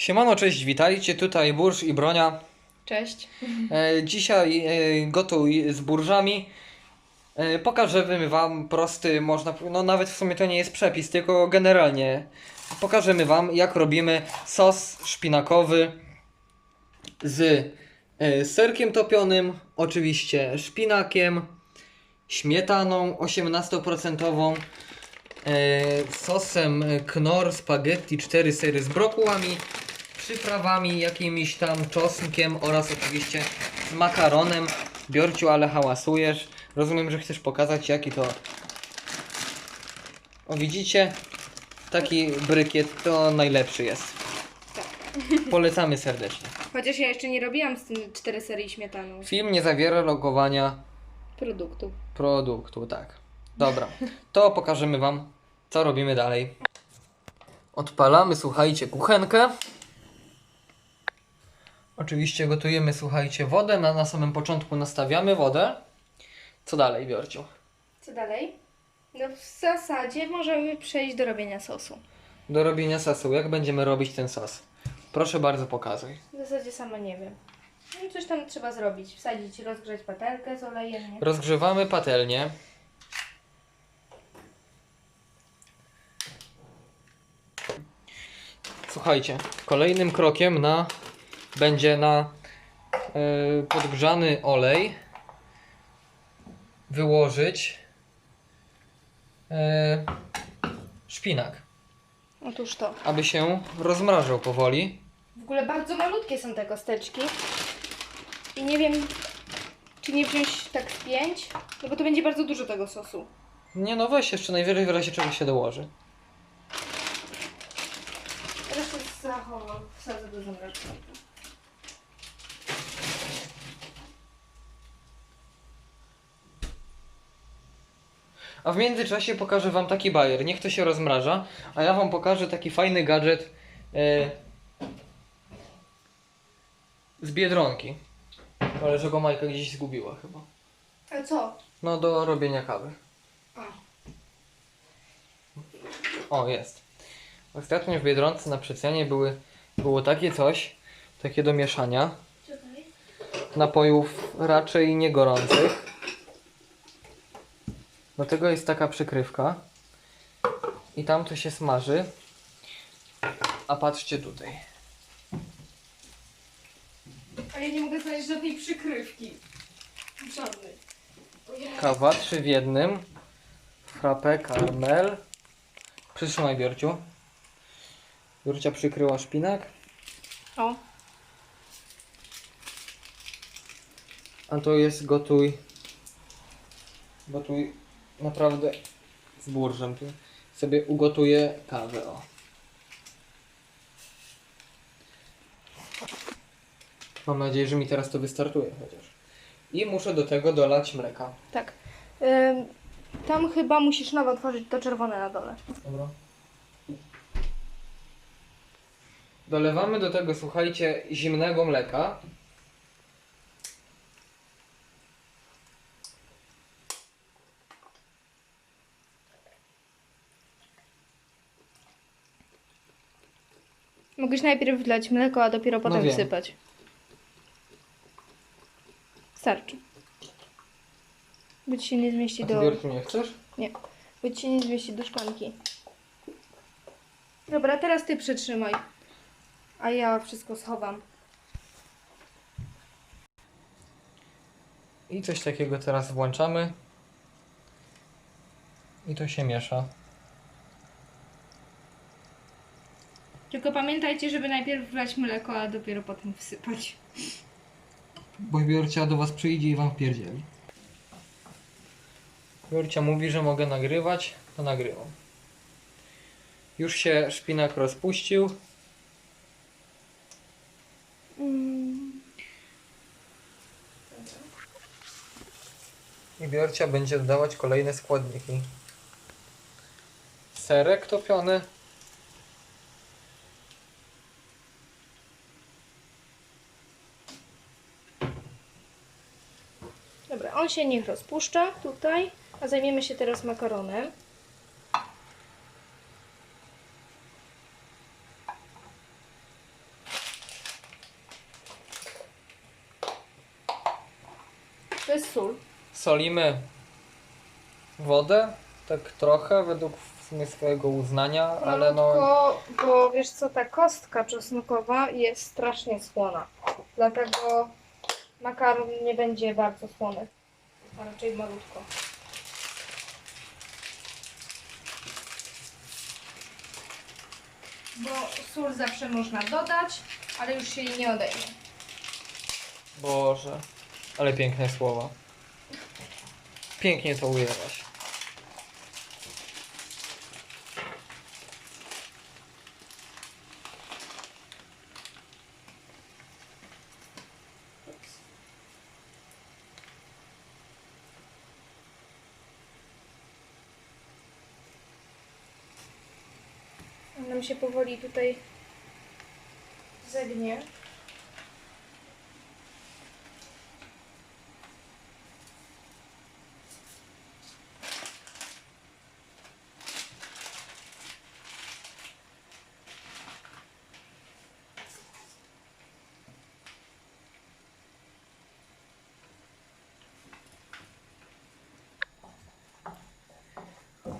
Siemano, cześć, witajcie, tutaj Burż i Bronia. Cześć. E, dzisiaj e, gotuj z burżami. E, pokażemy wam prosty, można, no nawet w sumie to nie jest przepis, tylko generalnie pokażemy wam jak robimy sos szpinakowy z e, serkiem topionym, oczywiście szpinakiem, śmietaną 18%, e, sosem Knorr spaghetti 4 sery z brokułami, przyprawami, jakimiś tam czosnkiem oraz oczywiście makaronem. Biorciu, ale hałasujesz. Rozumiem, że chcesz pokazać jaki to... O widzicie? Taki brykiet to najlepszy jest. Polecamy serdecznie. Chociaż ja jeszcze nie robiłam z tym cztery serii śmietaną Film nie zawiera logowania produktu. produktu, tak. Dobra, to pokażemy Wam, co robimy dalej. Odpalamy, słuchajcie, kuchenkę. Oczywiście gotujemy, słuchajcie, wodę. Na, na samym początku nastawiamy wodę. Co dalej, Biorciu? Co dalej? No w zasadzie możemy przejść do robienia sosu. Do robienia sosu. Jak będziemy robić ten sos? Proszę bardzo, pokazuj. W zasadzie sama nie wiem. No coś tam trzeba zrobić. Wsadzić, rozgrzać patelkę z olejem, nie? Rozgrzewamy patelnię. Słuchajcie, kolejnym krokiem na będzie na e, podgrzany olej wyłożyć e, szpinak, Otóż to. aby się rozmrażał powoli. W ogóle bardzo malutkie są te kosteczki. I nie wiem, czy nie wziąć tak z pięć, no bo to będzie bardzo dużo tego sosu. Nie no, weź jeszcze najwyżej w razie czego się dołoży. Resztę zachowam, wsadzę do zamrażarki. A w międzyczasie pokażę wam taki bajer. Niech to się rozmraża, a ja wam pokażę taki fajny gadżet e, z Biedronki. Ale że go Majka gdzieś zgubiła chyba. A co? No do robienia kawy. A. O, jest. Ostatnio w Biedronce na przecenie były, było takie coś, takie do mieszania napojów raczej nie gorących. Do tego jest taka przykrywka. I tam to się smaży. A patrzcie tutaj. A ja nie mogę znaleźć żadnej przykrywki. Żadnej. Kawa trzy w jednym. Frappe, karmel. Przytrzymaj Biorciu. Biorcia przykryła szpinak. O, A to jest gotuj. Gotuj naprawdę z burżem. Tu sobie ugotuję kawę. O. Mam nadzieję, że mi teraz to wystartuje chociaż. I muszę do tego dolać mleka. tak. Ym, tam chyba musisz nowo otworzyć to czerwone na dole. Dobra. Dolewamy do tego, słuchajcie, zimnego mleka. Mogłeś najpierw wlać mleko, a dopiero potem wiem. wsypać. Starczy. Bo ci się nie zmieści A ty do... Biorciu nie chcesz? Nie. Bo ci się nie zmieści do szklanki. Dobra, teraz ty przytrzymaj. A ja wszystko schowam. I coś takiego teraz włączamy. I to się miesza. Tylko pamiętajcie, żeby najpierw wlać mleko, a dopiero potem wsypać. Bo Biorcia do was przyjdzie i wam wpierdzieli. Biorcia mówi, że mogę nagrywać, to nagrywam. Już się szpinak rozpuścił. I Biorcia będzie dodawać kolejne składniki. Serek topiony. On się niech rozpuszcza tutaj, a zajmiemy się teraz makaronem. To jest sól. Solimy wodę, tak trochę, według w sumie swojego uznania, ale no... Tylko, bo wiesz co, ta kostka czosnkowa jest strasznie słona. Dlatego makaron nie będzie bardzo słony. A raczej malutko. Bo sól zawsze można dodać, ale już się jej nie odejmie. Boże, ale piękne słowa. Pięknie to ujęłaś. Nam się powoli tutaj zegnie.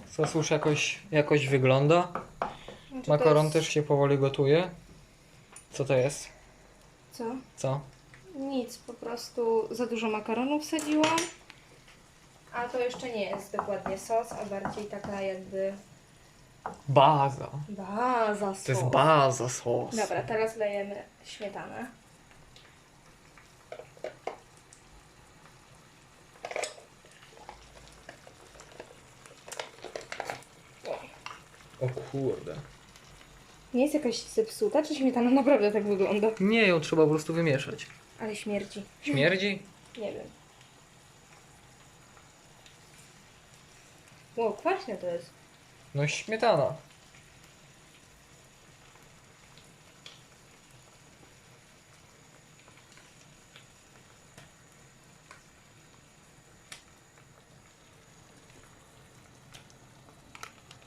Sos już jakoś, jakoś wygląda. Znaczy to Makaron jest- też się powoli gotuje. Co to jest? Co? Co? Nic, po prostu za dużo makaronu wsadziłam. A to jeszcze nie jest dokładnie sos, a bardziej taka jakby Baza. baza sos. To jest baza sos. Dobra, teraz lejemy śmietanę. O kurde. Nie jest jakaś zepsuta, czy śmietana naprawdę tak wygląda? Nie, ją trzeba po prostu wymieszać. Ale śmierdzi. Śmierdzi? Nie wiem. Ło, kwaśne to jest. No śmietana.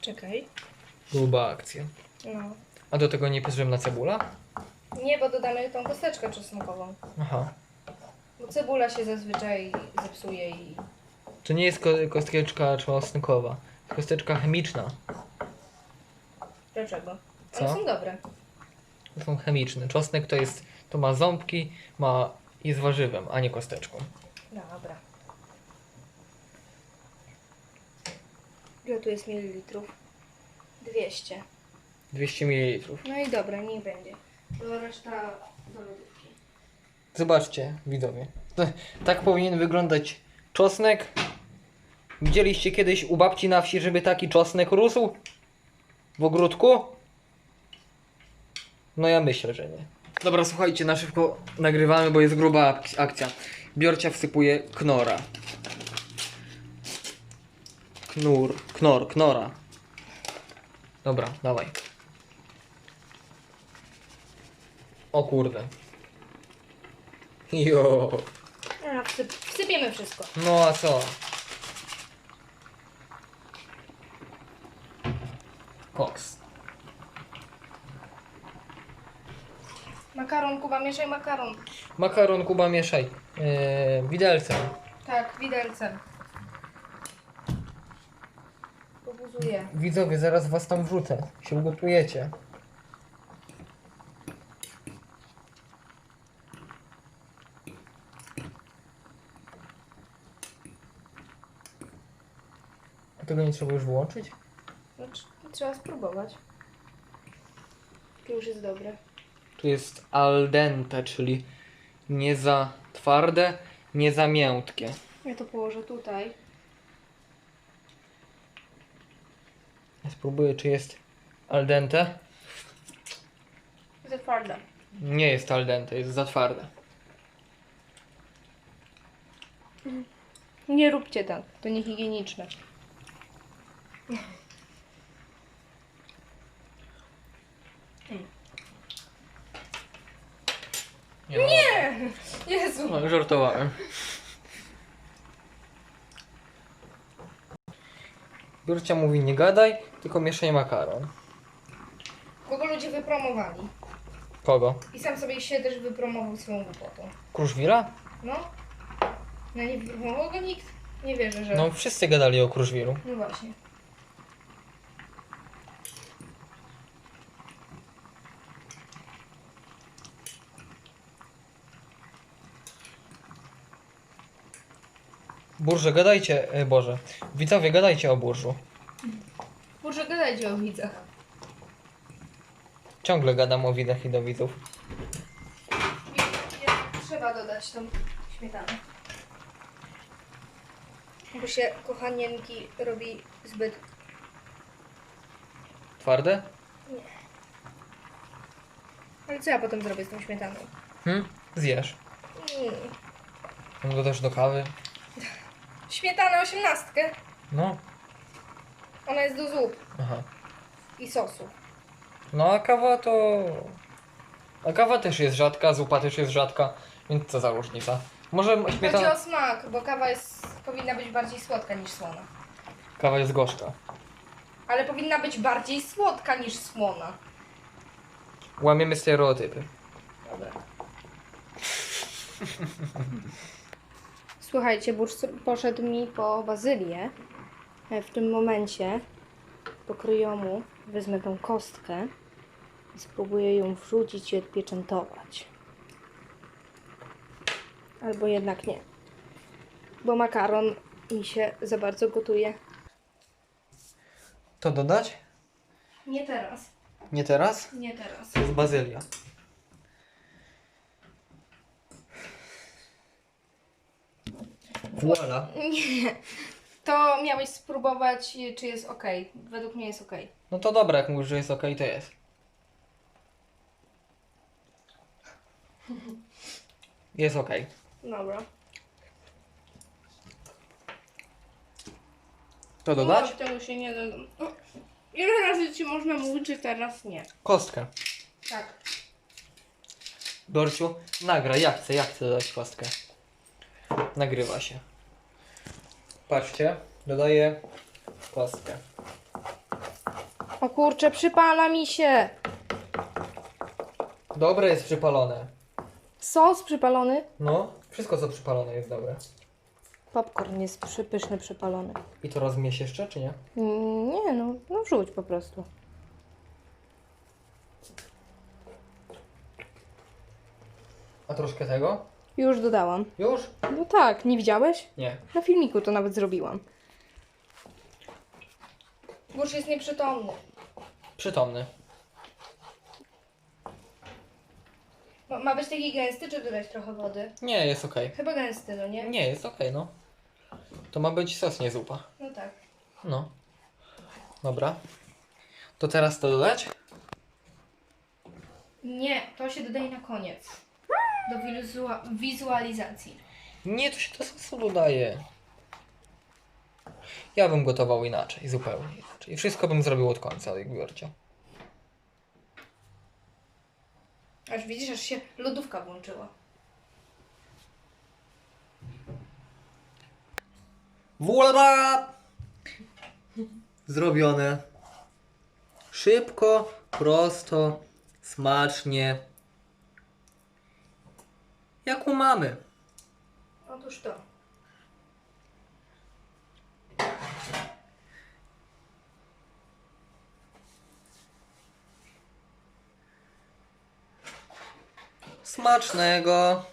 Czekaj. Gruba akcja. No. A do tego nie potrzebna cebula? Nie, bo dodamy tą kosteczkę czosnkową. Aha. Bo cebula się zazwyczaj zepsuje i... To nie jest ko- kosteczka czosnkowa. To kosteczka chemiczna. Dlaczego? Co? One są dobre. To są chemiczne. Czosnek to jest, to ma ząbki, ma, jest warzywem, a nie kosteczką. Dobra. Ile tu jest mililitrów? 200. 200 ml. No i dobra, niech będzie. To reszta do lodówki. Zobaczcie, widzowie. To- Tak powinien wyglądać czosnek. Widzieliście kiedyś u babci na wsi, żeby taki czosnek rósł? W ogródku? No ja myślę, że nie. Dobra, słuchajcie, na szybko nagrywamy, bo jest gruba ak- akcja. Biorcia wsypuje knora. Knur, knor, knora. Dobra, dawaj. O kurde. Jo. A, wsyp wsypiemy wszystko. No a co? Koks. Makaron, Kuba, mieszaj makaron. Makaron Kuba mieszaj. Yy, widelcem. Tak, widelcem. Pobuzuję. Widzowie, zaraz was tam wrzucę. Się ugotujecie. A tego nie trzeba już włączyć? No, tr- trzeba spróbować. To już jest dobre. Tu jest al dente, czyli nie za twarde, nie za miętkie. Ja to położę tutaj. Ja spróbuję, czy jest al dente. Za twarde. Nie jest al dente, jest za twarde. Nie róbcie tak, to niehigieniczne. Nie! Jezu! No, żartowałem. Biurcia mówi nie gadaj, tylko mieszaj makaron. Kogo ludzie wypromowali. Kogo? I sam sobie się też wypromował swoją głupotą. Kruszwila? No, No nie próbował go nikt? Nie wierzę, że... No wszyscy gadali o Kruszwilu. no właśnie. Burże, gadajcie, e, Boże. Widzowie, gadajcie o burżu. Może gadajcie o widzach. Ciągle gadam o widach i do widzów. Trzeba dodać tą śmietanę. Bo się kochanienki robi zbyt... Twarde? Ale co ja potem zrobię z tą śmietaną? Hm? Zjesz. Mm. No to też do kawy. Śmietana osiemnastkę. No. Ona jest do zup Aha. i sosu. No a kawa to... A kawa też jest rzadka, zupa też jest rzadka, więc co za różnica? Może Chodzi śmietana... o smak, bo kawa jest, powinna być bardziej słodka niż słona. Kawa jest gorzka. Ale powinna być bardziej słodka niż słona. Łamiemy stereotypy. Dobra. Słuchajcie, burz poszedł mi po bazylię. E, W tym momencie po kryjomu wezmę tą kostkę i spróbuję ją wrzucić i odpieczętować. Albo jednak nie. Bo makaron mi się za bardzo gotuje. To dodać? Nie teraz. Nie teraz? Nie teraz. To jest bazylia. Voila. Nie. To miałeś spróbować, czy jest ok. Według mnie jest ok. No to dobra, jak mówisz, że jest ok, to jest. Jest ok. Dobra. To dodać? No, tego się nie da. O, Ile razy ci można mówić, że teraz nie? Kostkę. Tak. Dorciu, nagraj, ja chcę, ja chcę dodać kostkę. Nagrywa się. Patrzcie, dodaję kostkę. O kurczę, przypala mi się. Dobre jest przypalone. Sos przypalony. No, wszystko co przypalone jest dobre. Popcorn jest przypyszny, przypalony. I to rozmieś jeszcze, czy nie? Mm, Nie no, no wrzuć po prostu. A troszkę tego? Już dodałam. Już? No tak, nie widziałeś? Nie. Na filmiku to nawet zrobiłam. Burz jest nieprzytomny. Przytomny. Ma, ma być taki gęsty, czy dodać trochę wody? Nie, jest ok. Chyba gęsty, no nie? Nie, jest ok, no. To ma być sos, nie zupa. No tak. No. Dobra. To teraz to dodać? Nie, to się dodaje na koniec. Do wizua- wizualizacji. Nie, to się do sosu dodaje. Ja bym gotował inaczej, zupełnie inaczej. Wszystko bym zrobił od końca, jak Biorcia. Aż widzisz, aż się lodówka włączyła. Voila! Zrobione. Szybko, prosto, smacznie. Jak u mamy. Otóż to. Smacznego.